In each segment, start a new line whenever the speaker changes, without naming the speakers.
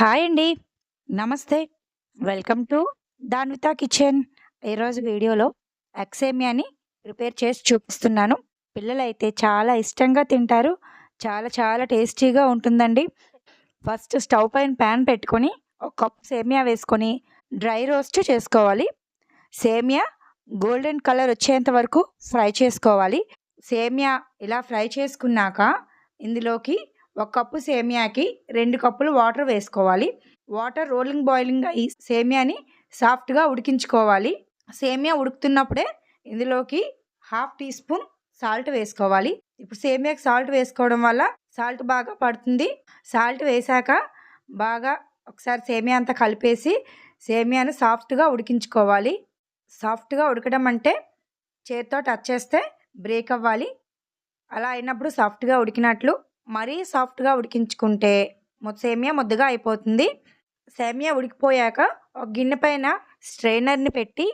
Hi అండి. నమస్తే. Welcome to Danvitha kitchen. ఈరోజు వీడియోలో ఎక్సేమియాని ప్రిపేర్ చేసి చూపిస్తున్నాను. పిల్లలైతే చాలా ఇష్టంగా తింటారు. చాలా చాలా టేస్టీగా ఉంటుందండి. ఫస్ట్ స్టవ్ పైన ప్యాన్ పెట్టుకొని ఒక కప్ సేమియా వేసుకొని డ్రై రోస్ట్ చేసుకోవాలి. సేమియా గోల్డెన్ కలర్ వచ్చేంత వరకు ఫ్రై చేసుకోవాలి. సేమియా ఇలా ఫ్రై చేసుకున్నాక ఇందులోకి ఒక కప్పు సేమియాకి రెండు కప్పులు వాటర్ వేసుకోవాలి. వాటర్ రోలింగ్ బాయిలింగ్ అయ్యి సేమియాని సాఫ్ట్‌గా ఉడికించుకోవాలి. సేమియా ఉడుకుతున్నప్పుడే ఇందులోకి హాఫ్ టీ స్పూన్ సాల్ట్ వేసుకోవాలి. ఇప్పుడు సేమియాకి సాల్ట్ వేసుకోవడం వల్ల సాల్ట్ బాగా పడుతుంది. సాల్ట్ వేశాక బాగా ఒకసారి సేమియా అంతా కలిపేసి సేమియాను సాఫ్ట్‌గా ఉడికించుకోవాలి. సాఫ్ట్‌గా ఉడకడం అంటే చేతితో టచ్ చేస్తే బ్రేక్ అవ్వాలి. అలా అయినప్పుడు సాఫ్ట్‌గా ఉడికినట్లు. మరీ సాఫ్ట్‌గా ఉడికించుకుంటే సేమియా ముద్దగా అయిపోతుంది. సేమియా ఉడికిపోయాక ఒక గిన్నె పైన స్ట్రెయినర్‌ని పెట్టి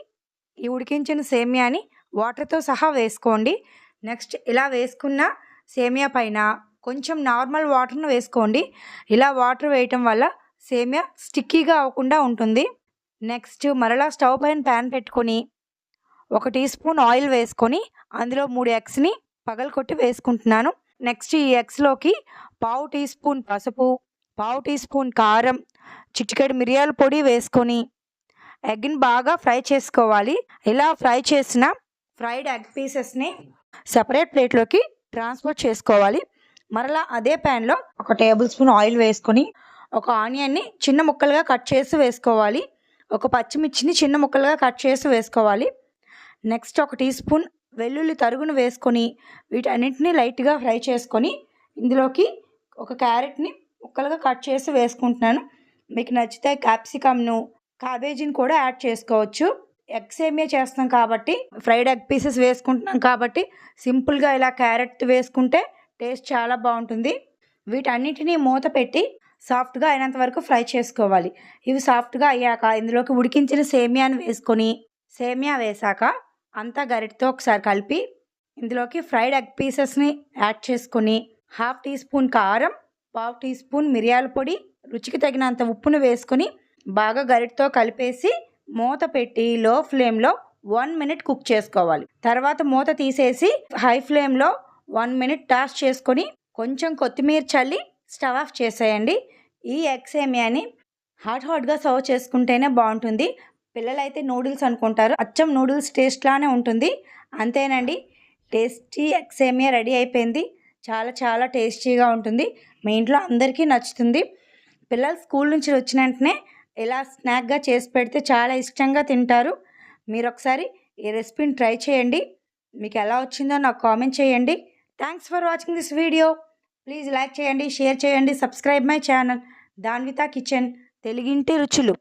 ఈ ఉడికించిన సేమియాని వాటర్‌తో సహా వేసుకోండి. నెక్స్ట్ ఇలా వేసుకున్న సేమియా పైన కొంచెం నార్మల్ వాటర్ను వేసుకోండి. ఇలా వాటర్ వేయటం వల్ల సేమియా స్టిక్కీగా అవ్వకుండా ఉంటుంది. నెక్స్ట్ మరలా స్టవ్ పైన ప్యాన్ పెట్టుకొని ఒక టీ స్పూన్ ఆయిల్ వేసుకొని అందులో మూడు ఎగ్స్‌ని పగలగొట్టి వేసుకుంటున్నాను. నెక్స్ట్ ఈ ఎగ్స్‌లోకి పావు టీ స్పూన్ పసుపు, పావు టీ స్పూన్ కారం, చిటికెడు మిరియాల పొడి వేసుకొని ఎగ్‌ని బాగా ఫ్రై చేసుకోవాలి. ఇలా ఫ్రై చేసిన ఫ్రైడ్ ఎగ్ పీసెస్‌ని సెపరేట్ ప్లేట్‌లోకి ట్రాన్స్‌ఫర్ చేసుకోవాలి. మరలా అదే ప్యాన్‌లో ఒక టేబుల్ స్పూన్ ఆయిల్ వేసుకొని ఒక ఆనియన్‌ని చిన్న ముక్కలుగా కట్ చేసి వేసుకోవాలి. ఒక పచ్చిమిర్చిని చిన్న ముక్కలుగా కట్ చేసి వేసుకోవాలి. నెక్స్ట్ ఒక టీ స్పూన్ వెల్లుల్లి తరుగును వేసుకొని వీటన్నిటిని లైట్‌గా ఫ్రై చేసుకొని ఇందులోకి ఒక క్యారెట్‌ని ముక్కలుగా కట్ చేసి వేసుకుంటున్నాను. మీకు నచ్చితే క్యాప్సికమ్‌ను, క్యాబేజీని కూడా యాడ్ చేసుకోవచ్చు. ఎగ్ సేమియా చేస్తాం కాబట్టి ఫ్రైడ్ ఎగ్ పీసెస్ వేసుకుంటున్నాం కాబట్టి సింపుల్‌గా ఇలా క్యారెట్ వేసుకుంటే టేస్ట్ చాలా బాగుంటుంది వీటన్నిటిని మూత పెట్టి సాఫ్ట్‌గా అయినంత వరకు ఫ్రై చేసుకోవాలి. ఇవి సాఫ్ట్‌గా అయ్యాక ఇందులోకి ఉడికించిన సేమియాను వేసుకొని సేమియా వేశాక అంతా గరిటతో ఒకసారి కలిపి ఇందులోకి ఫ్రైడ్ ఎగ్ పీసెస్‌ని యాడ్ చేసుకొని హాఫ్ టీ స్పూన్ కారం, పావు టీ స్పూన్ మిరియాల పొడి, రుచికి తగినంత ఉప్పును వేసుకొని బాగా గరిటతో కలిపేసి మూత పెట్టి లో ఫ్లేమ్‌లో వన్ మినిట్ కుక్ చేసుకోవాలి. తర్వాత మూత తీసేసి హై ఫ్లేమ్‌లో వన్ మినిట్ టాస్ చేసుకొని కొంచెం కొత్తిమీర చల్లి స్టవ్ ఆఫ్ చేసేయండి. ఈ ఎగ్ సేమియాని హాట్ హాట్‌గా సర్వ్ చేసుకుంటేనే బాగుంటుంది పిల్లలైతే నూడిల్స్ అనుకుంటారు. అచ్చం నూడిల్స్ టేస్ట్ లానే ఉంటుంది. అంతేనండి. టేస్టీ ఎగ్ సేమియా రెడీ అయిపోయింది. చాలా చాలా టేస్టీగా ఉంటుంది. మీ ఇంట్లో అందరికీ నచ్చుతుంది. పిల్లలు స్కూల్ నుంచి వచ్చిన వెంటనే ఇలా స్నాక్‌గా చేసి పెడితే చాలా ఇష్టంగా తింటారు. మీరు ఒకసారి ఈ రెసిపీని ట్రై చేయండి. మీకు ఎలా వచ్చిందో నాకు కామెంట్ చేయండి. Thanks for watching this video. Please like చేయండి, షేర్ చేయండి, subscribe my channel Danvitha kitchen తెలుగింటి రుచులు.